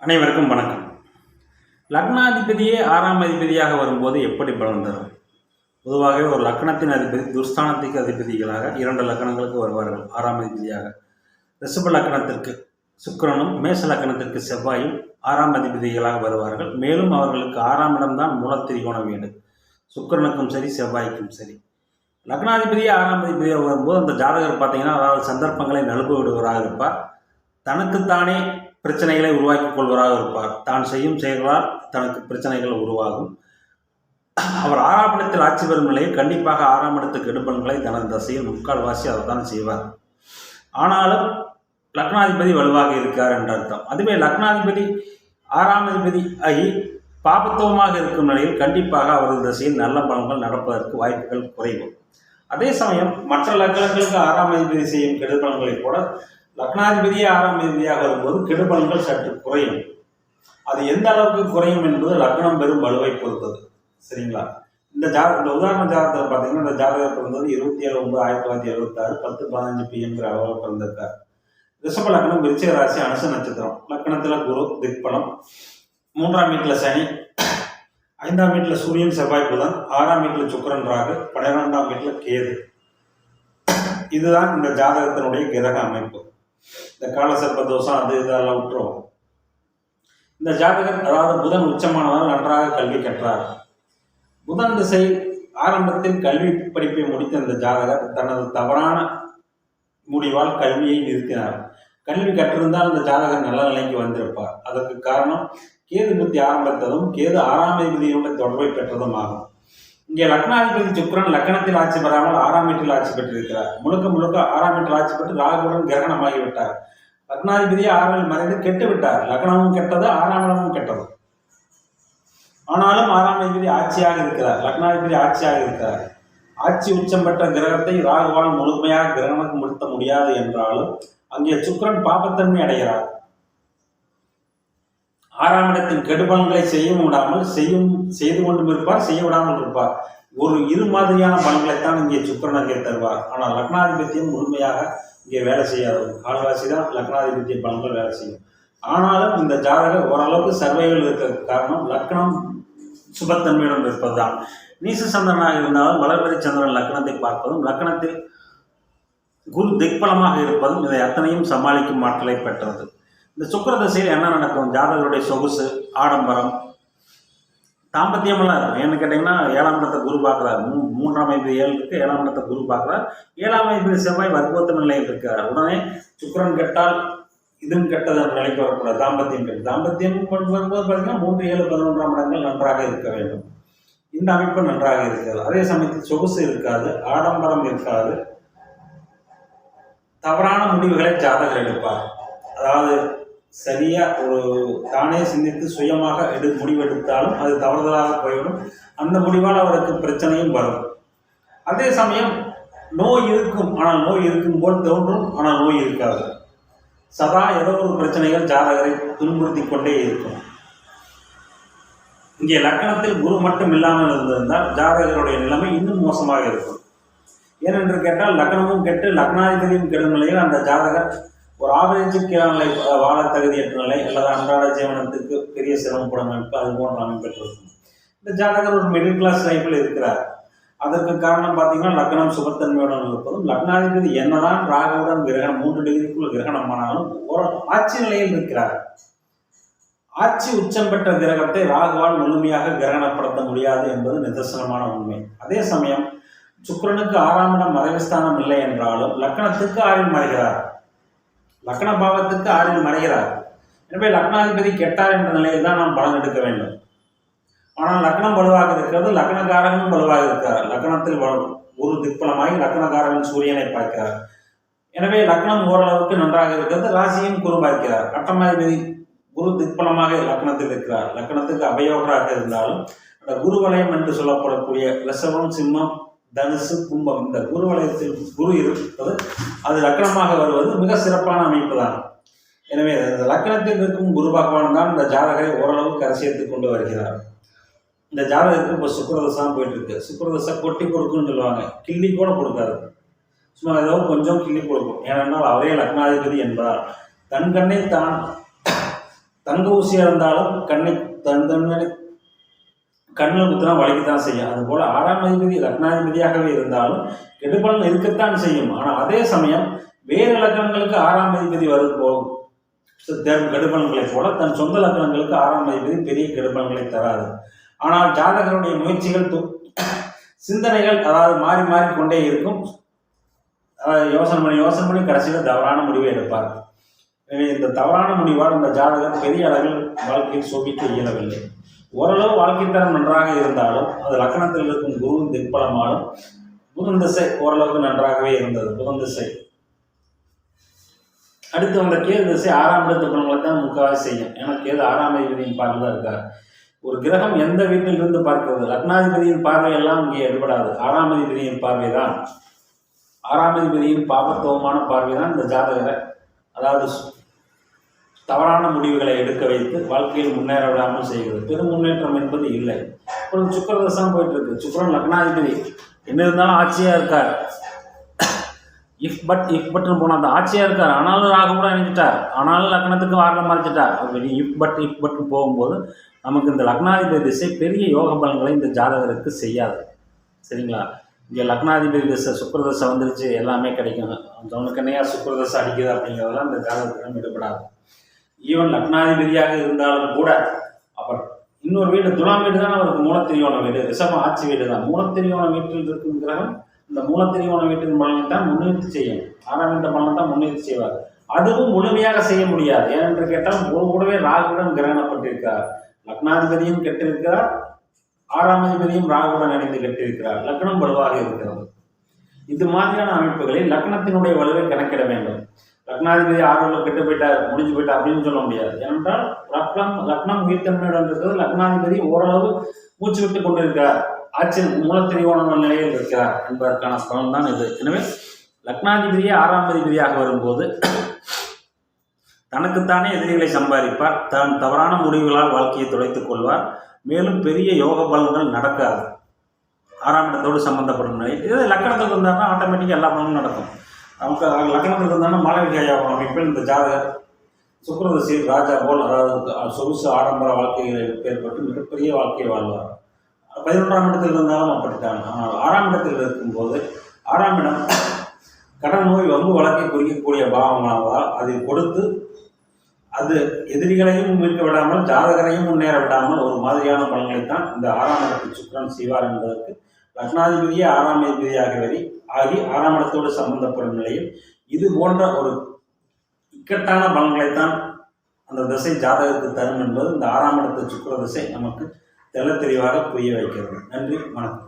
அனைவருக்கும் வணக்கம். லக்னாதிபதியே ஆறாம் அதிபதியாக வரும்போது எப்படி பலன் தரும்? பொதுவாகவே ஒரு லக்னத்தின் அதிபதி துர்ஸ்தானத்துக்கு அதிபதிகளாக இரண்டு லக்கணங்களுக்கு வருவார்கள் ஆறாம் அதிபதியாக. ரிஷப லக்கணத்திற்கு சுக்கிரனும் மேச லக்கணத்திற்கு செவ்வாயும் ஆறாம் அதிபதிகளாக வருவார்கள். மேலும் அவர்களுக்கு ஆறாம் இடம்தான் மூலத்திரிகோண வீடு. சுக்கிரனுக்கும் சரி செவ்வாய்க்கும் சரி. லக்னாதிபதியே ஆறாம் அதிபதியாக வரும்போது அந்த ஜாதகர் பார்த்தீங்கன்னா அதாவது சந்தர்ப்பங்களை நழுவ விடுவராக இருப்பார். தனக்குத்தானே பிரச்சனைகளை உருவாக்கிக் கொள்வராக இருப்பார். தான் செய்யும் செயல்களால் தனக்கு பிரச்சனைகள் உருவாகும். அவர் ஆறாம் இடத்தில் ஆட்சி பெறும் நிலையில் கண்டிப்பாக ஆறாம் இடத்து கெடுபலன்களை தனது தசையில் முக்கால்வாசி அவர் தான் செய்வார். ஆனாலும் லக்னாதிபதி வலுவாக இருக்கார் என்ற அர்த்தம். அதுவே லக்னாதிபதி ஆறாம் அதிபதி ஆகி பாபத்துவமாக இருக்கும் நிலையில் கண்டிப்பாக அவரது திசையில் நல்ல பலன்கள் நடப்பதற்கு வாய்ப்புகள் குறைவு. அதே சமயம் மற்ற லக்னங்களுக்கு ஆறாம் அதிபதி செய்யும் கெடுபலங்களை கூட லக்னாதிபதியே ஆறாம் வரும்போது கெடுபலன்கள் சற்று குறையும். அது எந்த அளவுக்கு குறையும் என்பது லக்னம் பெரும் வலுவை பொறுத்தது. சரிங்களா? இந்த ஜாத இந்த உதாரண ஜாதகத்தில் பார்த்தீங்கன்னா இந்த ஜாதகர் பிறந்தது இருபத்தி ஏழு ஒன்பது ஆயிரத்தி தொள்ளாயிரத்தி எழுபத்தாறு பத்து பதினஞ்சு பிஎம்ங்கிற அளவில் பிறந்திருக்கார். ரிஷப லக்னம் விருச்சிக ராசி அனுச நட்சத்திரம். லக்னத்தில் குரு திக்பலம். மூன்றாம் வீட்டில் சனி. ஐந்தாம் வீட்டில் சூரியன் செவ்வாய் புதன். ஆறாம் வீட்டில் சுக்கிரன் ராகு. பன்னிரெண்டாம் வீட்டில் கேது. இதுதான் இந்த ஜாதகத்தினுடைய கிரக அமைப்பு. இந்த காலசர்ப்ப தோஷம் அது இதெல்லாம் விட்டுரும். இந்த ஜாதகர் அதாவது புதன் உச்சமானவர் நன்றாக கல்வி கற்றார். புதன் திசை ஆரம்பத்தில் கல்வி படிப்பை முடித்த இந்த ஜாதகர் தனது தவறான முடிவால் கல்வியை நிறுத்தினார். கல்வி கற்றிருந்தால் இந்த ஜாதகர் நல்ல நிலைக்கு வந்திருப்பார். அதற்கு காரணம் கேது புத்தி ஆரம்பித்ததும் கேது ஆறாம் அதிபதியுடைய தொடர்பை பெற்றதும் ஆகும். இங்கே லக்னாதிபதி சுக்கிரன் லக்னத்தில் ஆட்சி பெறாமல் ஆறாம் வீட்டில் ஆட்சி பெற்றிருக்கிறார். முழுக்க முழுக்க ஆறாம் வீட்டில் ஆட்சி பெற்று ராகுடன் கிரகணமாகிவிட்டார். லக்னாதிபதியை லக்னாதிபதியே மறைந்து கெட்டு விட்டார் லக்னமும் கெட்டது ஆறாம் இடமும் கெட்டது. ஆனாலும் ஆறாம் அதிபதி ஆட்சியாக இருக்கிறார். லக்னாதிபதி ஆட்சியாக இருக்கிறார். ஆட்சி உச்சம் பெற்ற கிரகத்தை ராகுவால் முழுமையாக கிரகணம் முடித்த முடியாது என்றாலும் அங்கே சுக்கிரன் பாபத்தன்மை அடைகிறார். ஆறாம் இடத்தின் கெடுபலன்களை செய்ய விடாமல் செய்யும் செய்து கொண்டும் இருப்பார் செய்ய விடாமல் இருப்பார். ஒரு இரு மாதிரியான பலன்களைத்தான் இங்கே சுக்கிரன் தருவார். ஆனால் லக்னாதிபத்தியம் முழுமையாக இங்கே வேலை செய்யாது. காலராசி தான் லக்னாதிபத்திய பலன்கள் வேலை செய்யும். ஆனாலும் இந்த ஜாதகம் ஓரளவுக்கு சர்வைகள் இருக்க காரணம் லக்னம் சுபத்தன்மையுடன் இருப்பதுதான். நீச சந்திரனாக இருந்தாலும் வளர்பெரி சந்திரன் லக்னத்தை பார்ப்பதும் லக்னத்தில் குரு திக்பலமாக இருப்பதும் இதை அத்தனையும் சமாளிக்கும் ஆற்றலை பெற்றது. இந்த சுக்கர திசையில் என்ன நடக்கும்? ஜாதகருடைய சொகுசு ஆடம்பரம் தாம்பத்தியமெல்லாம் இருக்கும். ஏன்னு கேட்டிங்கன்னா ஏழாம் இடத்தை குரு பார்க்குறாரு. மூ மூன்றாம் ஐந்து ஏழு இருக்கு ஏழாம் இடத்தை குரு பார்க்குறார். ஏழாம் ஐந்து செவ்வாய் வர்க்கத்து நிலையில் இருக்கார். உடனே சுக்கரன் கெட்டால் இதுவும் கெட்டது என்ற நிலைக்கு வரக்கூடாது. தாம்பத்தியம் கெட்டு தாம்பத்தியம் கொண்டு வரும்போது பார்த்தீங்கன்னா மூன்று ஏழு பதினொன்றாம் இடங்கள் நன்றாக இருக்க வேண்டும். இந்த அமைப்பு நன்றாக இருக்காது அதே சமயத்தில் சொகுசு இருக்காது ஆடம்பரம் இருக்காது. தவறான முடிவுகளை ஜாதகர் எடுப்பார். அதாவது சரியாக ஒரு தானே சிந்தித்து சுயமாக எடு முடிவெடுத்தாலும் அது தவறுதலாக போய்விடும். அந்த முடிவால் அவருக்கு பிரச்சனையும் வரும். அதே சமயம் நோய் இருக்கும். ஆனால் நோய் இருக்கும் போல் தோன்றும். ஆனால் நோய் இருக்காது. சதா ஏதோ ஒரு பிரச்சனைகள் ஜாதகரை துன்புறுத்தி கொண்டே இருக்கும். இங்கே லக்கணத்தில் குரு மட்டும் இல்லாமல் இருந்திருந்தால் ஜாதகருடைய நிலைமை இன்னும் மோசமாக இருக்கும். ஏனென்று கேட்டால் லக்னமும் கெட்டு லக்னாதிபதியும் கெடும் நிலையில் அந்த ஜாதகர் ஒரு ஆவரேஜ் நிலை வாழ தகுதியற்ற நிலை அல்லது அன்றாட ஜீவனத்துக்கு பெரிய சிரமப்படும் அமைப்பு அது போன்ற அமைப்பெற்றிருக்கும் இந்த ஜாதகர் ஒரு மிடில் கிளாஸ் லைஃப்பில் இருக்கிறார். அதற்கு காரணம் பார்த்தீங்கன்னா லக்னம் சுபத்தன்மையுடன் இருப்பதும் லக்னாதிபதி என்னதான் ராகவுடன் கிரகணம் மூன்று டிகிரிக்குள் கிரகணம் ஆனாலும் ஒரு ஆட்சி நிலையில் இருக்கிறார். ஆட்சி உச்சம் பெற்ற கிரகத்தை ராகுவால் முழுமையாக கிரகணப்படுத்த முடியாது என்பது நிதர்சனமான உண்மை. அதே சமயம் சுக்கரனுக்கு ஆறாம் இடம் மறைவுஸ்தானம் இல்லை என்றாலும் லக்னத்துக்கு ஆறில் மறைகிறார். லக்ன பாவத்துக்கு ஆறில் மறைகிறார். எனவே லக்னாதிபதி கெட்டார் என்ற நிலையில் தான் நாம் பலன் எடுக்க வேண்டும். ஆனால் லக்னம் வலுவாக இருக்கிறது லக்னகாரகனும் வலுவாக இருக்கிறார் லக்னத்தில் ஒரு குரு திக்பலமாகி லக்னகாரகன் சூரியனை பார்க்கிறார். எனவே லக்னம் ஓரளவுக்கு நன்றாக இருக்கிறது ராசியும் குரு பார்க்கிறார். அட்டமாதிபதி குரு திக்பலமாக லக்னத்தில் இருக்கிறார். லக்னத்துக்கு அபயோகராக இருந்தாலும் அந்த குரு வலயம் என்று சொல்லப்படக்கூடிய ரிஷபம் சிம்மம் தனுசு கும்பம். இந்த குரு வலயத்தில் குரு இருப்பது அது லக்னமாக வருவது மிக சிறப்பான அமைப்பு தான் எனவே இந்த லக்னத்தில் இருக்கும் குரு பகவான் தான் இந்த ஜாதகரை ஓரளவுக்கு அரசியத்து கொண்டு வருகிறார். இந்த ஜாதகத்துக்கு இப்போ சுக்கரதசான் போயிட்டு இருக்கு சுக்கரதசை கொட்டி கொடுக்குன்னு சொல்லுவாங்க. கிள்ளி கூட கொடுக்காது. சும்மா ஏதோ கொஞ்சம் கிள்ளி கொடுக்கும். ஏனென்றால் அவரே லக்னாதிபதி என்பதால். தன் கண்ணை தான் தங்க ஊசியாக இருந்தாலும் கண்ணை தன் தன்னை கண்ணில் குத்தினா வலிக்கத்தான் செய்யும். அதுபோல் ஆறாம் அதிபதி லக்னாதிபதியாகவே இருந்தாலும் கெடுபலன் இருக்கத்தான் செய்யும். ஆனால் அதே சமயம் வேறு லக்கணங்களுக்கு ஆறாம் அதிபதி வரும் போகும் கெடுபலன்களை போல தன் சொந்த லக்கணங்களுக்கு ஆறாம் அதிபதி பெரிய கெடுபலன்களை தராது. ஆனால் ஜாதகருடைய முயற்சிகள் சிந்தனைகள் அதாவது மாறி மாறி கொண்டே இருக்கும். அதாவது யோசனை பண்ணி யோசனை பண்ணி கடைசியில் தவறான முடிவை எடுப்பார். எனவே இந்த தவறான முடிவால் இந்த ஜாதகர் பெரிய அளவில் வாழ்க்கையில் சோபிக்க இயலவில்லை. ஓரளவு வாழ்க்கை தரம் நன்றாக இருந்தாலும் அது லக்கணத்தில் இருக்கும் குருவின் திக்பலமாலும் புதன் திசை ஓரளவுக்கு நன்றாகவே இருந்தது புதன் திசை. அடுத்து வந்த கேது திசை ஆறாம் இடத்து பலன்களை தான் முக்கால்வாசி செய்யும். ஏன்னா கேது ஆறாம் அதிபதியின் பார்வை தான் இருக்கார். ஒரு கிரகம் எந்த வீட்டில் இருந்து பார்க்கிறது? லக்னாதிபதியின் பார்வை எல்லாம் இங்கே எடுபடாது. ஆறாம் அதிபதியின் பார்வை தான் ஆறாம் அதிபதியின் பாபத்துவமான பார்வை தான் இந்த ஜாதகரை அதாவது தவறான முடிவுகளை எடுக்க வைத்து வாழ்க்கையில் முன்னேற விடாமல் செய்கிறது. பெரும் முன்னேற்றம் என்பது இல்லை. இப்போ சுக்கர தசம் போயிட்டு இருக்கு சுக்கரன் லக்னாதிபதி. என்ன இருந்தாலும் ஆட்சியா இருக்கார். இஃப் பட் இஃப் பட்னு போனால் அந்த ஆட்சியாக இருக்கார். ஆனாலும் ராகு கூட இணைஞ்சிட்டார். ஆனாலும் லக்னத்துக்கு வாரம் மறைச்சிட்டார் அப்படி இஃப் பட் இஃப் பட்னு போகும்போது நமக்கு இந்த லக்னாதிபதி திசை பெரிய யோக பலன்களை இந்த ஜாதகருக்கு செய்யாது. சரிங்களா? இங்கே லக்னாதிபதி திசை சுக்கரதசை வந்துருச்சு. எல்லாமே கிடைக்கும். அவனுக்கு என்னையா சுக்கரதசை அடிக்குது அப்படிங்கிறதெல்லாம் இந்த ஜாதகத்திடம் ஈடுபடாது ஈவன் லக்னாதிபதியாக இருந்தாலும் கூட அவர் இன்னொரு வீடு துலாம் வீடு தான் அவருக்கு மூலத்திரியோண வீடு ரிஷபம் ஆட்சி வீடு தான். மூலத்திரியோண வீட்டில் இருக்கும் கிரகம் இந்த மூலத்திரியோண வீட்டின் பலனை தான் முன்னிறுத்தி செய்யும். ஆறாம் வீட்டு பலனை தான் முன்னிறுத்தி செய்வார். அதுவும் முழுமையாக செய்ய முடியாது. ஏனென்று கேட்டால் ஒரு கூடவே ராகுடன் கிரகணப்பட்டிருக்கிறார். லக்னாதிபதியும் கெட்டிருக்கிறார். ஆறாம் அதிபதியும் ராகுடன் இணைந்து கெட்டிருக்கிறார். லக்னம் வலுவாக இருக்கிறது. இது மாதிரியான அமைப்புகளில் லக்னத்தினுடைய வலுவை கணக்கிட வேண்டும். லக்னாதிபதி ஆர்வம் கெட்டு போயிட்டார் முடிஞ்சு போயிட்டார் அப்படின்னு சொல்ல முடியாது. ஏனென்றால் லக்னம் லக்னம் உயிர்த்தன்மையுடன் இருக்கிறது லக்னாதிபதி ஓரளவு மூச்சு விட்டு கொண்டிருக்கிறார். ஆட்சியில் மூலத்திரியோண நிலையில் இருக்கிறார் என்பதற்கான பலன் தான் இது. எனவே லக்னாதிபதியே ஆறாம் அதிபதியாக வரும்போது தனக்குத்தானே எதிரிகளை சம்பாதிப்பார். தன் தவறான முடிவுகளால் வாழ்க்கையை துளைத்துக் கொள்வார். மேலும் பெரிய யோக பலன்கள் நடக்காது. ஆறாம் இடத்தோடு சம்பந்தப்படும் நிலை இது லக்கணத்துக்கு இருந்தாருன்னா ஆட்டோமேட்டிக்காக எல்லா பலனும் நடக்கும். நமக்கு லக்னத்தில் இருந்தாலும் மாளவிகா யோகம் அமைப்பில் இந்த ஜாதகர் சுக்கரதசையில் ராஜா போல் அதாவது சொகுசு ஆடம்பர வாழ்க்கைகளில் ஏற்பட்டு மிகப்பெரிய வாழ்க்கையை வாழ்வார். பதினொன்றாம் இடத்தில் இருந்தாலும் அப்படித்தான். ஆனால் ஆறாம் இடத்தில் இருக்கும்போது ஆறாம் இடம் கடன் நோய் வம்பு வழக்கை குறிக்கக்கூடிய பாவமானதால் அதை கொடுத்து அது எதிரிகளையும் மீட்க விடாமல் ஜாதகரையும் முன்னேற விடாமல் ஒரு மாதிரியான பலன்களைத்தான் இந்த ஆறாம் இடத்து சுக்கரன் செய்வார் என்பதற்கு லக்னாதிபதியே ஆறாம் அதிபதியாக ஆகி ஆறாம் இடத்தோடு சம்பந்தப்படும் நிலையில் இது போன்ற ஒரு இக்கட்டான பலன்களைத்தான் அந்த திசை ஜாதகத்துக்கு தரும் என்பது இந்த ஆறாம் இடத்து சுக்கர திசை நமக்கு தெள்ளத் தெளிவாக புரிய வைக்கிறது. நன்றி வணக்கம்.